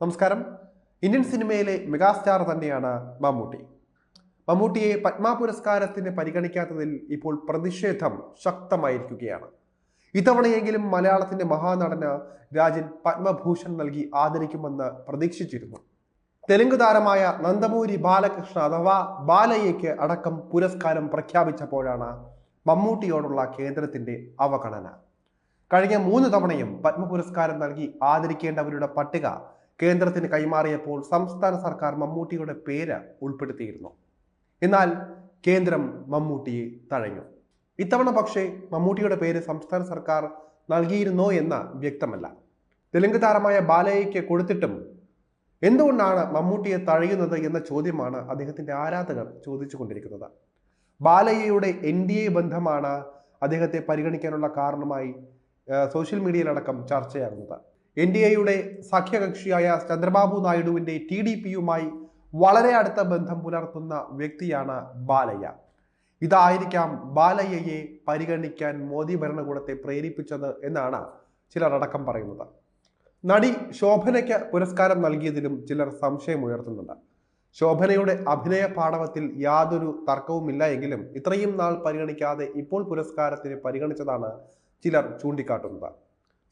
നമസ്കാരം. ഇന്ത്യൻ സിനിമയിലെ മെഗാസ്റ്റാർ തന്നെയാണ് മമ്മൂട്ടി. മമ്മൂട്ടിയെ പത്മ പുരസ്കാരത്തിന് പരിഗണിക്കാത്തതിൽ ഇപ്പോൾ പ്രതിഷേധം ശക്തമായിരിക്കുകയാണ്. ഇത്തവണയെങ്കിലും മലയാളത്തിന്റെ മഹാനടന് രാജൻ പത്മഭൂഷൺ നൽകി ആദരിക്കുമെന്ന് പ്രതീക്ഷിച്ചിരുന്നു. തെലുങ്ക് താരമായ നന്ദമൂരി ബാലകൃഷ്ണ അഥവാ ബാലയ്യയ്ക്ക് അടക്കം പുരസ്കാരം പ്രഖ്യാപിച്ചപ്പോഴാണ് മമ്മൂട്ടിയോടുള്ള കേന്ദ്രത്തിന്റെ അവഗണന. കഴിഞ്ഞ മൂന്ന് തവണയും പത്മ പുരസ്കാരം നൽകി ആദരിക്കേണ്ടവരുടെ പട്ടിക കേന്ദ്രത്തിന് കൈമാറിയപ്പോൾ സംസ്ഥാന സർക്കാർ മമ്മൂട്ടിയുടെ പേര് ഉൾപ്പെടുത്തിയിരുന്നു. എന്നാൽ കേന്ദ്രം മമ്മൂട്ടിയെ തഴഞ്ഞു. ഇത്തവണ പക്ഷേ മമ്മൂട്ടിയുടെ പേര് സംസ്ഥാന സർക്കാർ നൽകിയിരുന്നോ എന്ന് വ്യക്തമല്ല. തെലുങ്ക് താരമായ ബാലയ്യയ്ക്ക് കൊടുത്തിട്ടും എന്തുകൊണ്ടാണ് മമ്മൂട്ടിയെ തഴയുന്നത് എന്ന ചോദ്യമാണ് അദ്ദേഹത്തിന്റെ ആരാധകർ ചോദിച്ചുകൊണ്ടിരിക്കുന്നത്. ബാലയ്യയുടെ എൻ ഡി എ ബന്ധമാണ് അദ്ദേഹത്തെ പരിഗണിക്കാനുള്ള കാരണമായി സോഷ്യൽ മീഡിയയിലടക്കം ചർച്ചയാകുന്നത്. എൻ ഡി എയുടെ സഖ്യകക്ഷിയായ ചന്ദ്രബാബു നായിഡുവിന്റെ ടി ഡി പിയുമായി വളരെ അടുത്ത ബന്ധം പുലർത്തുന്ന വ്യക്തിയാണ് ബാലയ്യ. ഇതായിരിക്കാം ബാലയ്യയെ പരിഗണിക്കാൻ മോദി ഭരണകൂടത്തെ പ്രേരിപ്പിച്ചത് എന്നാണ് ചിലർ അടക്കം പറയുന്നത്. നടി ശോഭനയ്ക്ക് പുരസ്കാരം നൽകിയതിലും ചിലർ സംശയം ഉയർത്തുന്നുണ്ട്. ശോഭനയുടെ അഭിനയ പാഠവത്തിൽ യാതൊരു തർക്കവുമില്ല എങ്കിലും ഇത്രയും നാൾ പരിഗണിക്കാതെ ഇപ്പോൾ പുരസ്കാരത്തിന് പരിഗണിച്ചതാണ് ചിലർ ചൂണ്ടിക്കാട്ടുന്നത്.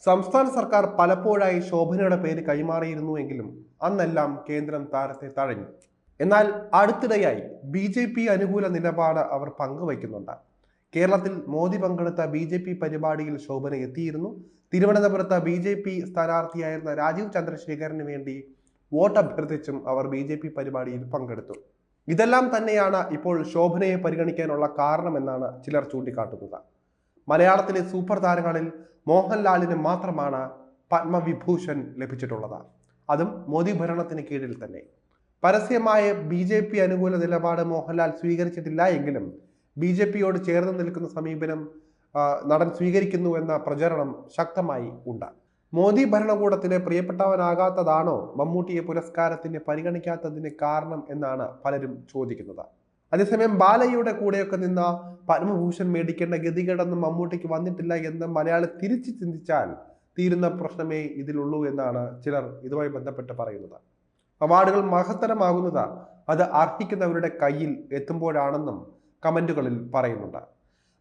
സംസ്ഥാന സർക്കാർ പലപ്പോഴായി ശോഭനയുടെ പേര് കൈമാറിയിരുന്നു എങ്കിലും അന്നെല്ലാം കേന്ദ്രം താരത്തെ തഴഞ്ഞു. എന്നാൽ അടുത്തിടെയായി ബി ജെ പി അനുകൂല നിലപാട് അവർ പങ്കുവയ്ക്കുന്നുണ്ട്. കേരളത്തിൽ മോദി പങ്കെടുത്ത ബി ജെ പി പരിപാടിയിൽ ശോഭന എത്തിയിരുന്നു. തിരുവനന്തപുരത്ത് ബി ജെ പി സ്ഥാനാർത്ഥിയായിരുന്ന രാജീവ് ചന്ദ്രശേഖരന് വേണ്ടി വോട്ട് അഭ്യർത്ഥിച്ചും അവർ ബി ജെ പി പരിപാടിയിൽ പങ്കെടുത്തു. ഇതെല്ലാം തന്നെയാണ് ഇപ്പോൾ ശോഭനയെ പരിഗണിക്കാനുള്ള കാരണമെന്നാണ് ചിലർ ചൂണ്ടിക്കാട്ടുന്നത്. മലയാളത്തിലെ സൂപ്പർ താരങ്ങളിൽ മോഹൻലാലിന് മാത്രമാണ് പത്മവിഭൂഷൺ ലഭിച്ചിട്ടുള്ളത്. അതും മോദി ഭരണത്തിന് കീഴിൽ തന്നെ. പരസ്യമായ ബി ജെ പി അനുകൂല നിലപാട് മോഹൻലാൽ സ്വീകരിച്ചിട്ടില്ല എങ്കിലും ബി ജെ പിയോട് ചേർന്ന് നിൽക്കുന്ന സമീപനം നടൻ സ്വീകരിക്കുന്നു എന്ന പ്രചരണം ശക്തമായി ഉണ്ട്. മോദി ഭരണകൂടത്തിന് പ്രിയപ്പെട്ടവനാകാത്തതാണോ മമ്മൂട്ടിയെ പുരസ്കാരത്തിന് പരിഗണിക്കാത്തതിന് കാരണം എന്നാണ് പലരും ചോദിക്കുന്നത്. അതേസമയം ബാലയുടെ കൂടെയൊക്കെ നിന്ന പത്മഭൂഷൺ മേടിക്കേണ്ട ഗതികേടൊന്നും മമ്മൂട്ടിക്ക് വന്നിട്ടില്ല എന്ന് മലയാളി തിരിച്ചു ചിന്തിച്ചാൽ തീരുന്ന പ്രശ്നമേ ഇതിലുള്ളൂ എന്നാണ് ചിലർ ഇതുമായി ബന്ധപ്പെട്ട് പറയുന്നത്. അവാർഡുകൾ മഹത്തരമാകുന്നത് അത് അർഹിക്കുന്നവരുടെ കയ്യിൽ എത്തുമ്പോഴാണെന്നും കമന്റുകളിൽ പറയുന്നുണ്ട്.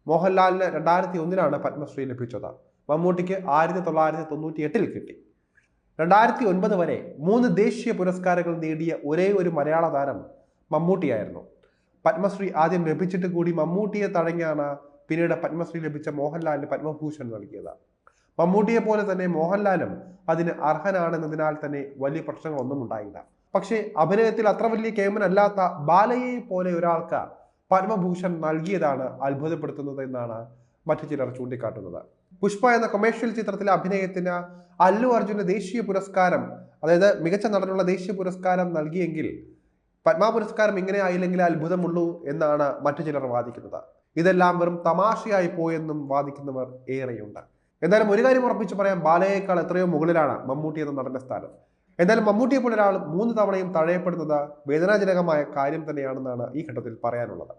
മോഹൻലാലിന് രണ്ടായിരത്തി ഒന്നിലാണ് പത്മശ്രീ ലഭിച്ചത്. മമ്മൂട്ടിക്ക് ആയിരത്തി തൊള്ളായിരത്തി തൊണ്ണൂറ്റി എട്ടിൽ കിട്ടി. രണ്ടായിരത്തി ഒൻപത് വരെ മൂന്ന് ദേശീയ പുരസ്കാരങ്ങൾ നേടിയ ഒരേ ഒരു മലയാള താരം മമ്മൂട്ടിയായിരുന്നു. പത്മശ്രീ ആദ്യം ലഭിച്ചിട്ട് കൂടി മമ്മൂട്ടിയെ തഴഞ്ഞാണ് പിന്നീട് പത്മശ്രീ ലഭിച്ച മോഹൻലാലിന് പത്മഭൂഷൺ നൽകിയത്. മമ്മൂട്ടിയെ പോലെ തന്നെ മോഹൻലാലും അതിന് അർഹനാണെന്നതിനാൽ തന്നെ വലിയ പ്രശ്നങ്ങളൊന്നും ഉണ്ടായില്ല. പക്ഷേ അഭിനയത്തിൽ അത്ര വലിയ കേമനല്ലാത്ത ബാലയെ പോലെ ഒരാൾക്ക് പത്മഭൂഷൺ നൽകിയതാണ് അത്ഭുതപ്പെടുത്തുന്നത് എന്നാണ് മറ്റു ചിലർ ചൂണ്ടിക്കാട്ടുന്നത്. പുഷ്പ എന്ന കൊമേഴ്ഷ്യൽ ചിത്രത്തിലെ അഭിനയത്തിന് അല്ലു അർജുന ദേശീയ പുരസ്കാരം അതായത് മികച്ച നടനുള്ള ദേശീയ പുരസ്കാരം നൽകിയെങ്കിൽ പത്മ പുരസ്കാരം ഇങ്ങനെ ആയില്ലെങ്കിൽ അത്ഭുതമുള്ളൂ എന്നാണ് മറ്റു ചിലർ വാദിക്കുന്നത്. ഇതെല്ലാം വെറും തമാശയായി പോയെന്നും വാദിക്കുന്നവർ ഏറെയുണ്ട്. എന്തായാലും ഒരു കാര്യം ഉറപ്പിച്ച് പറയാം ബാലയേക്കാൾ എത്രയോ മുകളിലാണ് മമ്മൂട്ടി എന്ന നടന്റെ സ്ഥാനം. എന്തായാലും മമ്മൂട്ടിയെ പോലെ ഒരാൾ മൂന്ന് തവണയും തഴയപ്പെടുന്നത് വേദനാജനകമായ കാര്യം തന്നെയാണെന്നാണ് ഈ ഘട്ടത്തിൽ പറയാനുള്ളത്.